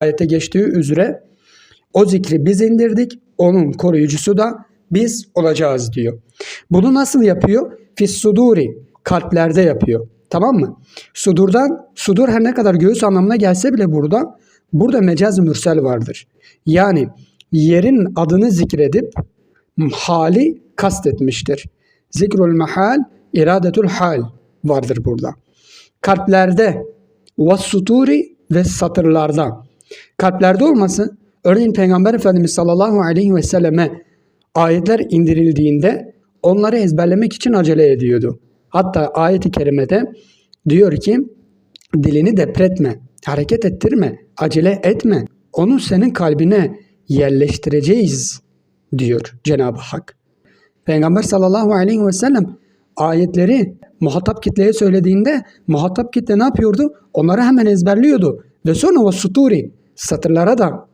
ayette geçtiği üzere o zikri biz indirdik. Onun koruyucusu da biz olacağız diyor. Bunu nasıl yapıyor? Fis suduri kalplerde yapıyor. Tamam mı? Sudurdan, sudur her ne kadar göğüs anlamına gelse bile burada, burada mecaz mürsel vardır. Yani yerin adını zikredip hali kastetmiştir. Zikrul mahal, iradetul hal vardır burada. Kalplerde ve suturi ve satırlarda. Kalplerde olması, örneğin Peygamber Efendimiz sallallahu aleyhi ve selleme ayetler indirildiğinde onları ezberlemek için acele ediyordu. Hatta ayeti kerimede diyor ki dilini depretme, hareket ettirme, acele etme. Onu senin kalbine yerleştireceğiz diyor Cenab-ı Hak. Peygamber sallallahu aleyhi ve sellem ayetleri muhatap kitleye söylediğinde muhatap kitle ne yapıyordu? Onları hemen ezberliyordu. Ve sonra o suturi satırlara da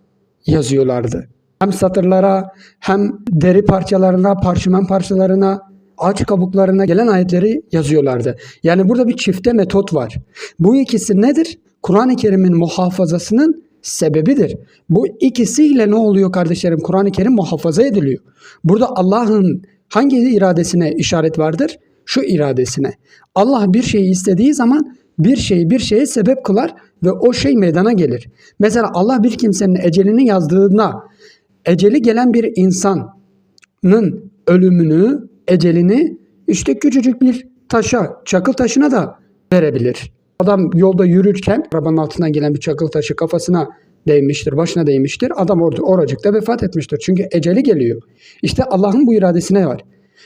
yazıyorlardı. Hem satırlara hem deri parçalarına, parşömen parçalarına, ağaç kabuklarına gelen ayetleri yazıyorlardı. Yani burada bir çifte metot var. Bu ikisi nedir? Kur'an-ı Kerim'in muhafazasının sebebidir. Bu ikisiyle ne oluyor kardeşlerim? Kur'an-ı Kerim muhafaza ediliyor. Burada Allah'ın hangi iradesine işaret vardır? Şu iradesine. Allah bir şeyi istediği zaman bir şeyi bir şeye sebep kılar ve o şey meydana gelir. Mesela Allah bir kimsenin ecelini yazdığında eceli gelen bir insanın ölümünü, ecelini işte küçücük bir taşa, çakıl taşına da verebilir. Adam yolda yürürken arabanın altından gelen bir çakıl taşı kafasına değmiştir, başına değmiştir. Adam orada oracıkta vefat etmiştir. Çünkü eceli geliyor. İşte Allah'ın bu iradesine var.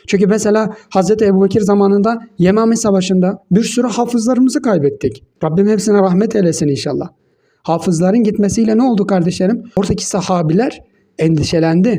Çünkü mesela Hazreti Ebubekir zamanında Yemame Savaşı'nda bir sürü hafızlarımızı kaybettik. Rabbim hepsine rahmet eylesin inşallah. Hafızların gitmesiyle ne oldu kardeşlerim? Oradaki sahabiler endişelendi.